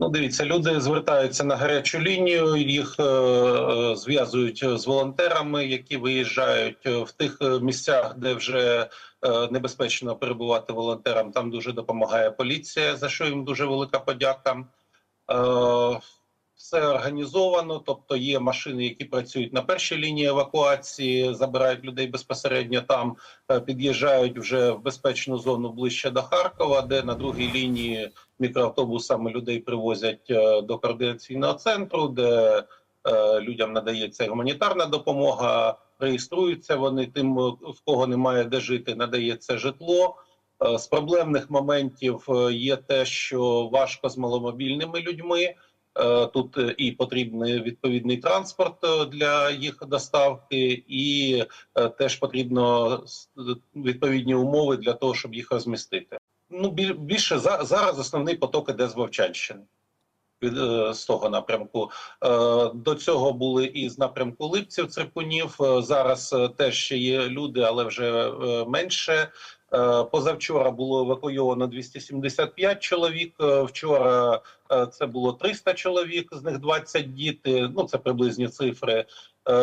Ну, дивіться, люди звертаються на гарячу лінію, їх е, е, зв'язують з волонтерами, які виїжджають е, в тих е, місцях, де вже е, небезпечно перебувати волонтерам. Там дуже допомагає поліція, за що їм дуже велика подяка. Е, все організовано, тобто є машини, які працюють на першій лінії евакуації, забирають людей безпосередньо там, е, під'їжджають вже в безпечну зону ближче до Харкова, де на другій лінії мікроавтобусами людей привозять е, до координаційного центру, де е, людям надається гуманітарна допомога. Реєструються вони тим, в кого немає де жити, надається житло. З проблемних моментів є те, що важко з маломобільними людьми. Е, Тут е, і потрібний відповідний транспорт е, для їх доставки, і теж потрібно відповідні умови для того, щоб їх розмістити. Ну біль- більше за зараз основний поток іде з Вовчанщини. Від з того напрямку до цього були і з напрямку Липців, Циркунів. Е, Зараз теж ще є люди, але вже менше. Е, Позавчора було евакуйовано 275 чоловік. е, Вчора е, це було 300 чоловік, з них 20 діти. Ну це приблизні цифри.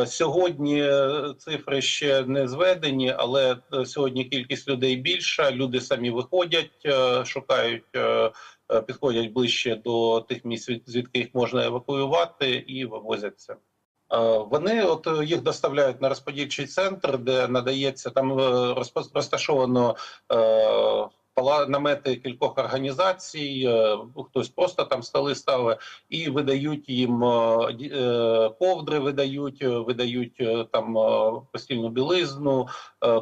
Сьогодні цифри ще не зведені, але сьогодні кількість людей більша. Люди самі виходять, шукають, підходять ближче до тих місць, звідки їх можна евакуювати, і вивозяться. Е, Вони от е, їх доставляють на розподільчий центр, де надається там е, розташовано намети кількох організацій. Хтось просто там столи ставить і видають їм ковдри, видають, видають там постільну білизну,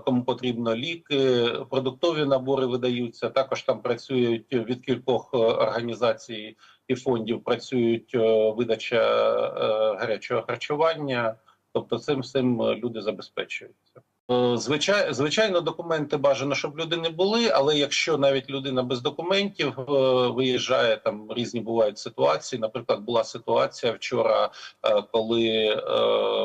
кому потрібно ліки, продуктові набори видаються. Також там працюють від кількох організацій і фондів працюють е, видача е, гарячого харчування. Тобто цим всім е, люди забезпечуються. Звичай, звичайно, документи бажано, щоб люди не були, але якщо навіть людина без документів виїжджає, там різні бувають ситуації. Наприклад, була ситуація вчора, коли е,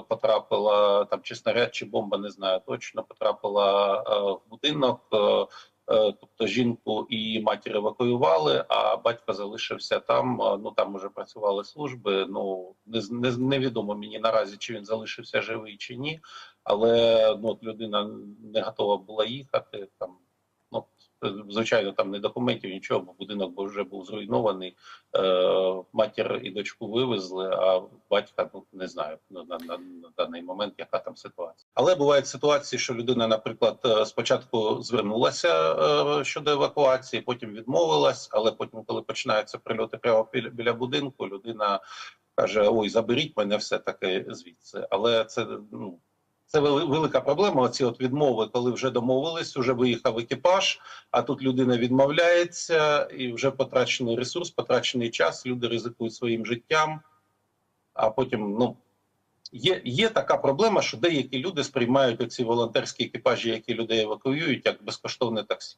потрапила там чи снаряд, чи бомба, не знаю точно, потрапила е, в будинок. е, Тобто жінку і матір евакуювали, а батько залишився там. е, Ну там уже працювали служби. Ну не, не, невідомо мені наразі, чи він залишився живий чи ні. Але ну от людина не готова була їхати. Там е, звичайно, там не документів, нічого, бо будинок вже був зруйнований. Е, матір і дочку вивезли, а батька ну не знаю ну, на, на, на даний момент, яка там ситуація. Але бувають ситуації, що людина, наприклад, е, спочатку звернулася е, щодо евакуації, потім відмовилась, але потім, коли починаються прильоти прямо біля, будинку, людина каже: Ой, заберіть мене все таки звідси. Але це ну. Це велика проблема. Оці от відмови, коли вже домовились, вже виїхав екіпаж, а тут людина відмовляється, і вже потрачений ресурс, потрачений час. Люди ризикують своїм життям. А потім, ну є, є така проблема, що деякі люди сприймають оці волонтерські екіпажі, які людей евакуюють, як безкоштовне таксі.